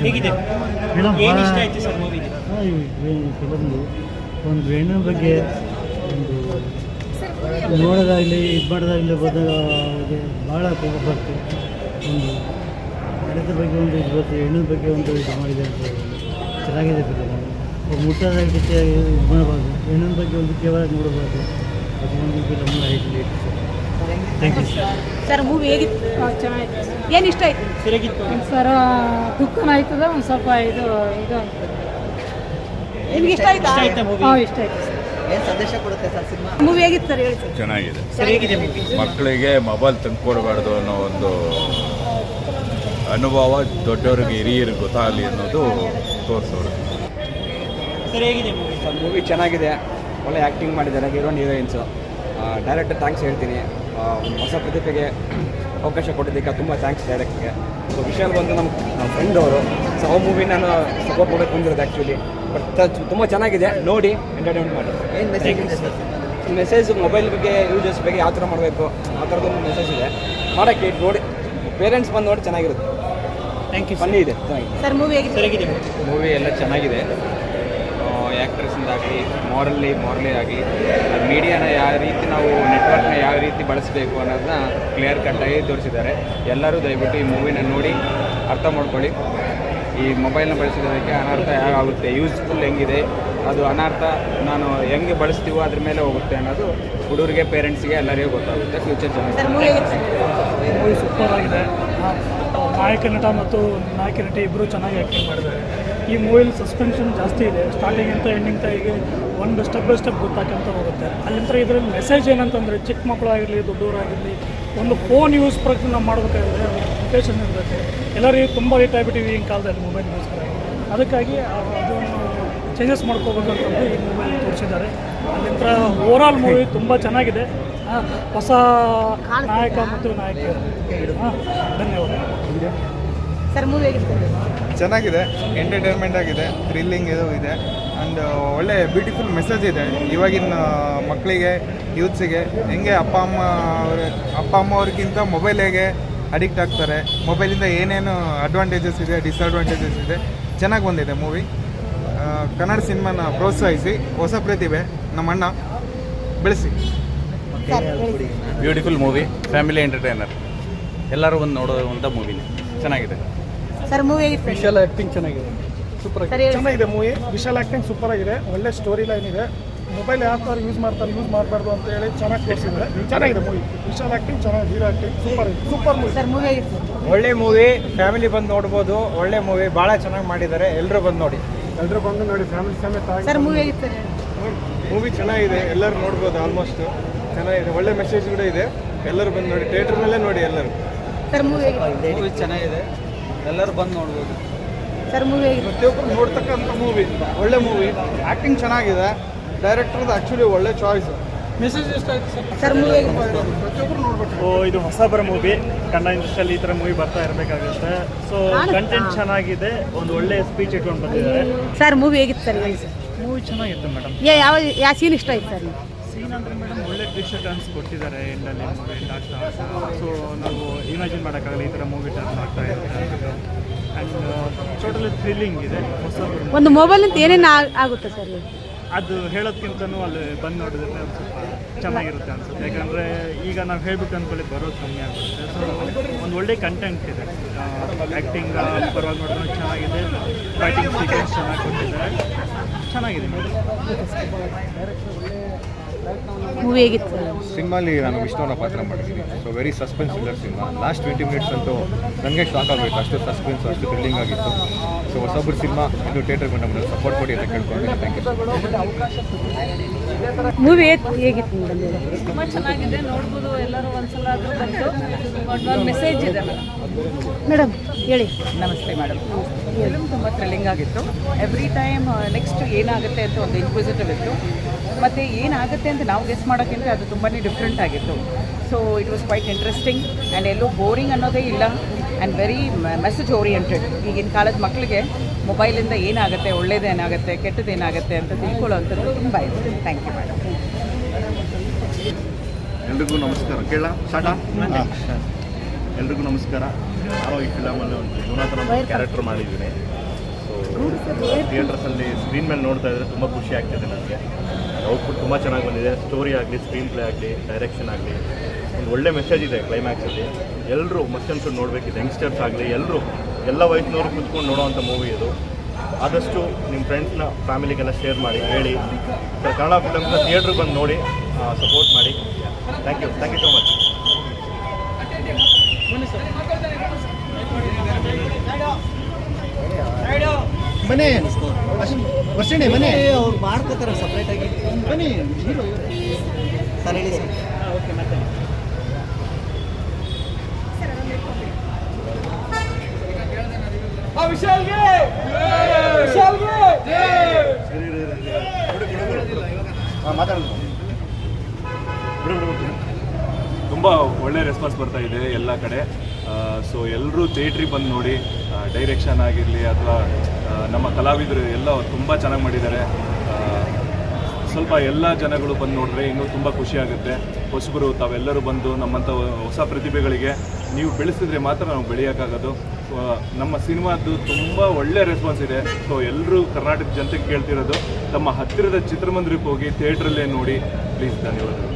ಹೇಗಿದೆ? ಏನು ಇಷ್ಟ ಆಯ್ತು ಸರ್ ಮೂವಿಗೆ ಫಿಲಮ್ದು ಒಂದು ಹೆಣ್ಣಿನ ಬಗ್ಗೆ ಒಂದು ನೋಡೋದಾಗಲಿ ಇದು ಮಾಡೋದಾಗಲಿ ಬಂದಾಗ ಅವ್ರಿಗೆ ಭಾಳ ಕೋಪ ಬರ್ತದೆ ಒಂದು ಹಣದ ಬಗ್ಗೆ ಒಂದು ಇದು ಬರ್ತದೆ ಹೆಣ್ಣಿನ ಬಗ್ಗೆ ಒಂದು ಇದು ಮಾಡಿದೆ ಅಂತ ಚೆನ್ನಾಗಿದೆ ಫಿಲಮ್ ಮುಟ್ಟೋದ ರೀತಿಯಾಗಿ ಇದು ಮಾಡಬಾರ್ದು. ಹೆಣ್ಣಿನ ಬಗ್ಗೆ ಒಂದು ಕೇವಲ ನೋಡಬಾರ್ದು. ಅದು ಒಂದು ಫಿಲಮ್ ಐತಿ ಥ್ಯಾಂಕ್ ಯು ಸರ್ ಮೂವಿ ಹೇಗಿತ್ತು? ಚೆನ್ನಾಗಿತ್ತು. ಏನು ಇಷ್ಟ ಆಯ್ತು? ಸರ್ ದುಃಖನ ಆಯ್ತದ ಒಂದು ಸ್ವಲ್ಪ ಇದು ಇದು ನಿಮ್ಗೆ ಇಷ್ಟ ಆಯ್ತಾ? ಇಷ್ಟ ಆಯ್ತಾ ಮೂವಿ ಹಾಂ ಇಷ್ಟ ಆಯ್ತು. ಏನು ಸಂದೇಶ ಕೊಡುತ್ತೆ ಸರ್ ಸಿನಿಮಾ? ಮೂವಿ ಹೇಗಿತ್ತು ಸರ್ ಹೇಳಿ ಸರ್? ಚೆನ್ನಾಗಿದೆ. ಮಕ್ಕಳಿಗೆ ಮೊಬೈಲ್ ತಂದ್ಕೊಡ್ಬಾರ್ದು ಅನ್ನೋ ಒಂದು ಅನುಭವ ದೊಡ್ಡವ್ರಿಗೆ ಹಿರಿಯರು ಗೊತ್ತಾಗಲಿ ಅನ್ನೋದು ತೋರಿಸೋರು. ಮೂವಿ ಮೂವಿ ಚೆನ್ನಾಗಿದೆ. ಒಳ್ಳೆ ಆ್ಯಕ್ಟಿಂಗ್ ಮಾಡಿದ್ದಾರೆ ಹೀರೋನ್ ಹೀರೋಯಿನ್ಸು ಡೈರೆಕ್ಟರ್ ಥ್ಯಾಂಕ್ಸ್ ಹೇಳ್ತೀನಿ. ಒಂದು ಹೊಸ ಪ್ರತಿಭೆಗೆ ಅವಕಾಶ ಕೊಟ್ಟಿದ್ದಕ್ಕೆ ತುಂಬ ಥ್ಯಾಂಕ್ಸ್ ಡೈರೆಕ್ಟ್ಗೆ ಸೊ ವಿಶಾಲ್ ಬಂದು ನಮ್ಮ ನಮ್ಮ ಫ್ರೆಂಡ್ ಅವರು ಸೊ ಆ ಮೂವಿ ನಾನು ಸಪೋರ್ಟ್ ಮಾಡೋಕ್ಕೆ ಬಂದಿರೋದು ಆ್ಯಕ್ಚುಲಿ ಬಟ್ ತುಂಬ ಚೆನ್ನಾಗಿದೆ. ನೋಡಿ ಎಂಟರ್ಟೈನ್ಮೆಂಟ್ ಮಾಡಿ. ಏನು ಮೆಸೇಜ್ ಮೆಸೇಜ್ ಮೊಬೈಲ್ ಬಗ್ಗೆ ಯೂಸರ್ಸ್ ಬಗ್ಗೆ ಯಾವ ಥರ ಮಾಡಬೇಕು? ಆ ಥರದ್ದೊಂದು ಮೆಸೇಜ್ ಇದೆ. ಮಾಡೋಕ್ಕೆ ನೋಡಿ ಪೇರೆಂಟ್ಸ್ ಬಂದು ನೋಡಿ ಚೆನ್ನಾಗಿರುತ್ತೆ. ಥ್ಯಾಂಕ್ ಯು ಫನ್ನಿ ಇದೆ. ಚೆನ್ನಾಗಿದೆ. ಸರ್ ಮೂವಿ ಮೂವಿ ಎಲ್ಲ ಚೆನ್ನಾಗಿದೆ. ಆ್ಯಕ್ಟ್ರೆಸ್ಸಿಂದಾಗಲಿ ಮಾರಲ್ಲಿ ಮಾರಲಿ ಆಗಲಿ ಮೀಡಿಯಾನ ಯಾವ ರೀತಿ ನಾವು ನೆಟ್ವರ್ಕ್ನ ಯಾವ ರೀತಿ ಬಳಸಬೇಕು ಅನ್ನೋದನ್ನ ಕ್ಲಿಯರ್ ಕಟ್ಟಾಗಿ ತೋರಿಸಿದ್ದಾರೆ. ಎಲ್ಲರೂ ದಯವಿಟ್ಟು ಈ ಮೂವಿನ ನೋಡಿ, ಅರ್ಥ ಮಾಡ್ಕೊಳ್ಳಿ. ಈ ಮೊಬೈಲ್ನ ಬಳಸಿದ್ದಕ್ಕೆ ಅನರ್ಥ ಆಗುತ್ತೆ. ಯೂಸ್ಫುಲ್ ಹೆಂಗಿದೆ, ಅದು ಅನರ್ಥ ನಾನು ಹೆಂಗೆ ಬಳಸ್ತೀವೋ ಅದ್ರ ಮೇಲೆ ಹೋಗುತ್ತೆ ಅನ್ನೋದು ಹುಡುಗರಿಗೆ ಪೇರೆಂಟ್ಸ್ಗೆ ಎಲ್ಲರಿಗೂ ಗೊತ್ತಾಗುತ್ತೆ ಫ್ಯೂಚರ್ ಜನ ಸೂಪರ್ ಆಗಿದೆ. ನಾಯಕ ನಟ ಮತ್ತು ನಾಯಕ ನಟಿ ಇಬ್ಬರು ಚೆನ್ನಾಗಿ ಆ್ಯಕ್ಟಿಂಗ್ ಮಾಡಿದ್ದಾರೆ. ಈ ಮೂವಿಲ್ ಸಸ್ಪೆನ್ಷನ್ ಜಾಸ್ತಿ ಇದೆ. ಸ್ಟಾರ್ಟಿಂಗ್ ಅಂತ ಎಂಡಿಂಗ್ ತಾಯಿಗೆ ಒಂದು ಸ್ಟೆಪ್ ಬೈ ಸ್ಟೆಪ್ ಗೊತ್ತಾಕಂತ ಹೋಗುತ್ತೆ. ಅಲ್ಲಿಂದ ಇದರಲ್ಲಿ ಮೆಸೇಜ್ ಏನಂತಂದರೆ ಚಿಕ್ಕ ಮಕ್ಕಳಾಗಿರಲಿ ದೊಡ್ಡವರಾಗಿರಲಿ ಒಂದು ಫೋನ್ ಯೂಸ್ ಪ್ರಕ್ರಿಯೆ ನಾವು ಮಾಡಬೇಕಾದ್ರೆ ಲೊಕೇಶನ್ ಇರಬೇಕು ಎಲ್ಲರಿಗೂ ತುಂಬ ಲೇಟ್ ಆಗಿಬಿಟ್ಟಿವಿ ಈಗಿನ ಕಾಲದಲ್ಲಿ ಮೊಬೈಲ್ಗೋಸ್ಕರ ಅದಕ್ಕಾಗಿ ಅದನ್ನು ಚೇಂಜಸ್ ಮಾಡ್ಕೋಬೇಕು ಅಂತಂದು ಈ ಮೂವಿ ತೋರಿಸಿದ್ದಾರೆ. ಅಲ್ಲಿಂದ ಓವರಾಲ್ ಮೂವಿ ತುಂಬ ಚೆನ್ನಾಗಿದೆ. ಹೊಸ ನಾಯಕ ಮತ್ತು ನಾಯಕಿಯರು. ಹಾಂ ಧನ್ಯವಾದ. ಸರ್ ಮೂವಿ ಚೆನ್ನಾಗಿದೆ ಎಂಟರ್ಟೈನ್ಮೆಂಟ್ ಆಗಿದೆ ಥ್ರಿಲ್ಲಿಂಗ್ ಇದು ಇದೆ. ಆ್ಯಂಡ್ ಒಳ್ಳೆ ಬ್ಯೂಟಿಫುಲ್ ಮೆಸೇಜ್ ಇದೆ. ಇವಾಗಿನ ಮಕ್ಕಳಿಗೆ ಯೂತ್ಸಿಗೆ ಹೆಂಗೆ ಅಪ್ಪ ಅಮ್ಮ ಅವ್ರ, ಅಪ್ಪ ಅಮ್ಮ ಅವ್ರಿಗಿಂತ ಮೊಬೈಲ್ ಹೇಗೆ ಅಡಿಕ್ಟ್ ಆಗ್ತಾರೆ ಮೊಬೈಲಿಂದ ಏನೇನು ಅಡ್ವಾಂಟೇಜಸ್ ಇದೆ ಡಿಸ್ಅಡ್ವಾಂಟೇಜಸ್ ಇದೆ, ಚೆನ್ನಾಗಿ ಬಂದಿದೆ ಮೂವಿ ಕನ್ನಡ ಸಿನಿಮಾನ ಪ್ರೋತ್ಸಾಹಿಸಿ, ಹೊಸ ಪ್ರತಿಭೆ ನಮ್ಮ ಅಣ್ಣ ಬೆಳೆಸಿ. ಬ್ಯೂಟಿಫುಲ್ ಮೂವಿ ಫ್ಯಾಮಿಲಿ ಎಂಟರ್ಟೈನರ್ ಎಲ್ಲರೂ ಬಂದು ನೋಡುವಂಥ ಮೂವಿನೇ ಚೆನ್ನಾಗಿದೆ. ಸರ್ ಮೂವಿ ಹೇಗಿತ್ತು ವಿಶಾಲ್ ಆ್ಯಕ್ಟಿಂಗ್ ಚೆನ್ನಾಗಿದೆ. ಸೂಪರ್ ಆಗಿದೆ. ಚೆನ್ನಾಗಿದೆ ಮೂವಿ ವಿಶಾಲ್ ಆಕ್ಟಿಂಗ್ ಸೂಪರ್ ಆಗಿದೆ. ಒಳ್ಳೆ ಸ್ಟೋರಿ ಲೈನ್ ಇದೆ. ಮೊಬೈಲ್ ಯಾವ ಥರ ಯೂಸ್ ಮಾಡ್ತಾರೆ ಯೂಸ್ ಮಾಡಬಾರ್ದು ಅಂತ ಹೇಳಿ ಚೆನ್ನಾಗಿ ತೋರಿಸಿದ್ದಾರೆ. ಚೆನ್ನಾಗಿದೆ ಮೂವಿ ವಿಶಾಲ್ ಆಕ್ಟಿಂಗ್ ಚೆನ್ನಾಗಿದೆ hero acting super super movie sir movie ಒಳ್ಳೆ ಮೂವಿ ಫ್ಯಾಮಿಲಿ ಬಂದು ನೋಡ್ಬೋದು. ಒಳ್ಳೆ ಮೂವಿ ಭಾಳ ಚೆನ್ನಾಗಿ ಮಾಡಿದ್ದಾರೆ. ಎಲ್ಲರೂ ಬಂದು ನೋಡಿ. ಎಲ್ಲರೂ ಬಂದು ನೋಡಿ ಫ್ಯಾಮಿಲಿ ಸಮೇತ ಸರ್ ಮೂವಿ ಮೂವಿ ಚೆನ್ನಾಗಿದೆ. ಎಲ್ಲರೂ ನೋಡ್ಬೋದು ಆಲ್ಮೋಸ್ಟ್ ಚೆನ್ನಾಗಿದೆ. ಒಳ್ಳೆ ಮೆಸೇಜ್ ಕೂಡ ಇದೆ. ಎಲ್ಲರೂ ಬಂದು ನೋಡಿ. ಥಿಯೇಟ್ರ್ನಲ್ಲೇ ನೋಡಿ ಎಲ್ಲರೂ. ಸರ್ ಮೂವಿ ಚೆನ್ನಾಗಿದೆ. ಎಲ್ಲರೂ ಬಂದು ನೋಡ್ಬೋದು. ಸರ್ ಮೂವಿ ಹೇಗಿತ್ತು ಪ್ರತಿಯೊಬ್ಬರು ನೋಡ್ತಕ್ಕಂಥ ಮೂವಿ ಒಳ್ಳೆ ಮೂವಿ ಆ್ಯಕ್ಟಿಂಗ್ ಚೆನ್ನಾಗಿದೆ. ಡೈರೆಕ್ಟರ್ದು ಆ್ಯಕ್ಚುಲಿ ಒಳ್ಳೆ choice message sir sir movie ಪ್ರತಿಯೊಬ್ಬರು ನೋಡ್ಬೇಕು ಓ ಇದು ಹೊಸ ಬರೋ ಮೂವಿ ಕನ್ನಡ ಇಂಡಸ್ಟ್ರಿಯಲ್ಲಿ ಈ ಥರ ಮೂವಿ ಬರ್ತಾ ಇರಬೇಕಾಗುತ್ತೆ. ಸೊ ಕಂಟೆಂಟ್ ಚೆನ್ನಾಗಿದೆ. ಒಂದು ಒಳ್ಳೆ ಸ್ಪೀಚ್ ಇಟ್ಕೊಂಡು ಬಂದಿದ್ದಾರೆ. ಸರ್ ಮೂವಿ ಹೇಗಿತ್ತು ಸರ್ ಮೂವಿ ಚೆನ್ನಾಗಿತ್ತು ಮೇಡಮ್ ಯಾವ ಯಾವ ಸೀನ್ ಇಷ್ಟ ಆಯ್ತು ಸರ್ ಸೀನ್ ಅಂದರೆ ಮೇಡಮ್ ಒಳ್ಳೆ ಟ್ವಿಸ್ಟ್ ಟರ್ನ್ಸ್ ಕೊಟ್ಟಿದ್ದಾರೆ ಎಂಡಲ್ಲಿ ಮೂವಿ ಆಗ್ತಾ ಆಗ್ತಾ ಸೊ ನಾವು ಇಮ್ಯಾಜಿನ್ ಮಾಡೋಕ್ಕಾಗಲ್ಲ ಈ ಥರ ಮೂವಿ ಟರ್ನ್ ಆಗ್ತಾ ಇರುತ್ತೆ ಆ್ಯಂಡ್ ಟೋಟಲಿ ಥ್ರಿಲ್ಲಿಂಗ್ ಇದೆ. ಹೊಸ ಒಂದು ಮೊಬೈಲಿಂದ ಏನೇನು ಆಗುತ್ತೆ ಸರ್ ಅದು ಹೇಳೋದಕ್ಕಿಂತನೂ ಅಲ್ಲಿ ಬಂದು ನೋಡಿದ್ರೆ ಒಂದು ಸ್ವಲ್ಪ ಚೆನ್ನಾಗಿರುತ್ತೆ ಅನ್ಸುತ್ತೆ. ಯಾಕಂದರೆ ಈಗ ನಾವು ಹೇಳ್ಬಿಟ್ಟು ಅಂದ್ಕೊಳ್ಳಿ ಬರೋದು ಕಮ್ಮಿ ಆಗುತ್ತೆ. ಸೊ ಒಂದು ಒಳ್ಳೆ ಕಂಟೆಂಟ್ ಇದೆ. ಆ್ಯಕ್ಟಿಂಗ್ ಪರವಾಗಿ ನೋಡಿದ್ರೆ ಚೆನ್ನಾಗಿದೆ. ಫೈಟಿಂಗ್ ಸೀಕ್ವೆನ್ಸ್ ಚೆನ್ನಾಗಿ ಕೊಟ್ಟಿದ್ದಾರೆ. ಚೆನ್ನಾಗಿದೆ ಮೂವಿ ಹೇಗಿತ್ತು? ಸಿನಿಮಾಲಿ ನಾನು ವಿಷ್ಣುವನ ಪಾತ್ರ ಮಾಡಿದ್ದೀನಿ. ಸೊ ವೆರಿ ಸಸ್ಪೆನ್ಸ್ ಇಲ್ಲ ಸಿನಿಮಾ. ಲಾಸ್ಟ್ ಟ್ವೆಂಟಿ ಮಿನಿಟ್ಸ್ ಅಂತೂ ನನಗೆ ಶಾಕ್ ಆಗಬೇಕು ಅಷ್ಟು ಸಸ್ಪೆನ್ಸ್ ಅಷ್ಟು ಥ್ರಿಲ್ಲಿಂಗ್ ಆಗಿತ್ತು. ಸೊ ಹೊಸೊಬ್ಬರು ಸಿನಿಮಾ ಇನ್ನು ಥಿಯೇಟರ್ ಬಂದ ಸಪೋರ್ಟ್ ಕೊಡಿ ಅಂತ ಕೇಳ್ಕೊಂಡು ಥ್ಯಾಂಕ್ ಯು ಮೂವಿ ಹೇಗಿತ್ತು ಮೇಡಮ್ ತುಂಬ ಚೆನ್ನಾಗಿದೆ ನೋಡ್ಬೋದು ಎಲ್ಲರೂ ಒಂದ್ಸಲ ಆದರೂ ಬಂದು. ಒಂದು ಮೆಸೇಜ್ ಇದೆ ಮೇಡಮ್. ಹೇಳಿ. ನಮಸ್ತೆ ಮೇಡಮ್. ಫಿಲ್ಮ್ ತುಂಬ ಥ್ರಿಲ್ಲಿಂಗ್ ಆಗಿತ್ತು. ಎವ್ರಿ ಟೈಮ್ ನೆಕ್ಸ್ಟ್ ಏನಾಗುತ್ತೆ ಅಂತ ಒಂದು ಇನ್ಕ್ವಿಸಿಟಿವ್ ಇತ್ತು. ಮತ್ತು ಏನಾಗುತ್ತೆ ಅಂತ ನಾವು ಗೆಸ್ ಮಾಡೋಕ್ಕಿಂತ ಅದು ತುಂಬಾ ಡಿಫ್ರೆಂಟ್ ಆಗಿತ್ತು. So it was quite interesting and ಎಲ್ಲೂ ಬೋರಿಂಗ್ ಅನ್ನೋದೇ ಇಲ್ಲ. ಆ್ಯಂಡ್ ವೆರಿ ಮೆಸೇಜ್ ಓರಿಯೆಂಟೆಡ್ ಈಗಿನ ಕಾಲದ ಮಕ್ಕಳಿಗೆ ಮೊಬೈಲಿಂದ ಏನಾಗುತ್ತೆ ಒಳ್ಳೇದೇನಾಗುತ್ತೆ ಕೆಟ್ಟದ್ದೇನಾಗುತ್ತೆ ಅಂತ ತಿಳ್ಕೊಳ್ಳೋವಂಥದ್ದು ತುಂಬ ಇದೆ. ಥ್ಯಾಂಕ್ ಯು ಮೇಡಮ್ ಎಲ್ರಿಗೂ ನಮಸ್ಕಾರ. ಕೇಳ ಶಾಟ ಎಲ್ರಿಗೂ ನಮಸ್ಕಾರ. ನಾನು ಈ ಫಿಲಮಲ್ಲಿ ಒಂದು ಜೀವನಾಥನ ಒಂದು ಕ್ಯಾರೆಕ್ಟರ್ ಮಾಡಿದ್ದೀನಿ. ಸೊ ಥಿಯೇಟರ್ಸಲ್ಲಿ ಸ್ಕ್ರೀನ್ ಮೇಲೆ ನೋಡ್ತಾ ಇದ್ದರೆ ತುಂಬ ಖುಷಿ ಆಗ್ತಿದೆ ನನಗೆ. ಔಟ್ಪುಟ್ ತುಂಬ ಚೆನ್ನಾಗಿ ಬಂದಿದೆ. ಸ್ಟೋರಿ ಆಗಲಿ ಸ್ಕ್ರೀನ್ ಪ್ಲೇ ಆಗಲಿ ಡೈರೆಕ್ಷನ್ ಆಗಲಿ. ಒಂದು ಒಳ್ಳೆ ಮೆಸೇಜ್ ಇದೆ ಕ್ಲೈಮ್ಯಾಕ್ಸಲ್ಲಿ ಎಲ್ಲರೂ ಮಸ್ಟನ್ ಶುಡ್ ನೋಡಬೇಕಿದೆ ಯಂಗ್ಸ್ಟರ್ಸ್ ಆಗಲಿ ಎಲ್ಲರೂ ಎಲ್ಲ ವಯಸ್ಸಿನವರು ಕುತ್ಕೊಂಡು ನೋಡೋವಂಥ ಮೂವಿ ಇದು. ಆದಷ್ಟು ನಿಮ್ಮ ಫ್ರೆಂಡ್ಸ್ನ ಫ್ಯಾಮಿಲಿಗೆಲ್ಲ ಶೇರ್ ಮಾಡಿ ಹೇಳಿ. ಕನ್ನಡ ಫಿಲಮ್ಸ್ನ ಥಿಯೇಟ್ರಿಗೆ ಬಂದು ನೋಡಿ ಸಪೋರ್ಟ್ ಮಾಡಿ. Thank you thank you so much ಮನೆ ವರ್ಷಣೆ ಮನೆ. ಅವ್ರು ಮಾಡ್ಕೋತಾರೆ ಸಪ್ರೇಟಾಗಿ ಬನ್ನಿ ಹೀರೋ ಸರ್ ಹೇಳಿ ಸರ್. ಓಕೆ ಮತ್ತೆ. ತುಂಬ ಒಳ್ಳೆ ರೆಸ್ಪಾನ್ಸ್ ಬರ್ತಾ ಇದೆ ಎಲ್ಲ ಕಡೆ. ಸೊ ಎಲ್ಲರೂ ಥಿಯೇಟ್ರಿಗೆ ಬಂದು ನೋಡಿ ಡೈರೆಕ್ಷನ್ ಆಗಿರಲಿ ಅಥವಾ ನಮ್ಮ ಕಲಾವಿದರು ಎಲ್ಲ ತುಂಬ ಚೆನ್ನಾಗಿ ಮಾಡಿದ್ದಾರೆ. ಸ್ವಲ್ಪ ಎಲ್ಲ ಜನಗಳು ಬಂದು ನೋಡಿದ್ರೆ ಇನ್ನೂ ತುಂಬ ಖುಷಿ ಆಗುತ್ತೆ. ಹೊಸಬರು ತಾವೆಲ್ಲರೂ ಬಂದು ನಮ್ಮಂಥ ಹೊಸ ಪ್ರತಿಭೆಗಳಿಗೆ ನೀವು ಬೆಳೆಸಿದ್ರೆ ಮಾತ್ರ ನಾವು ಬೆಳೆಯೋಕ್ಕಾಗೋದು. ನಮ್ಮ ಸಿನಿಮಾದ್ದು ತುಂಬ ಒಳ್ಳೆ ರೆಸ್ಪಾನ್ಸ್ ಇದೆ. ಸೊ ಎಲ್ಲರೂ ಕರ್ನಾಟಕ ಜನತೆಗೆ ಕೇಳ್ತಿರೋದು, ತಮ್ಮ ಹತ್ತಿರದ ಚಿತ್ರಮಂದಿರಕ್ಕೆ ಹೋಗಿ ಥಿಯೇಟ್ರಲ್ಲೇ ನೋಡಿ ಪ್ಲೀಸ್ ಧನ್ಯವಾದಗಳು.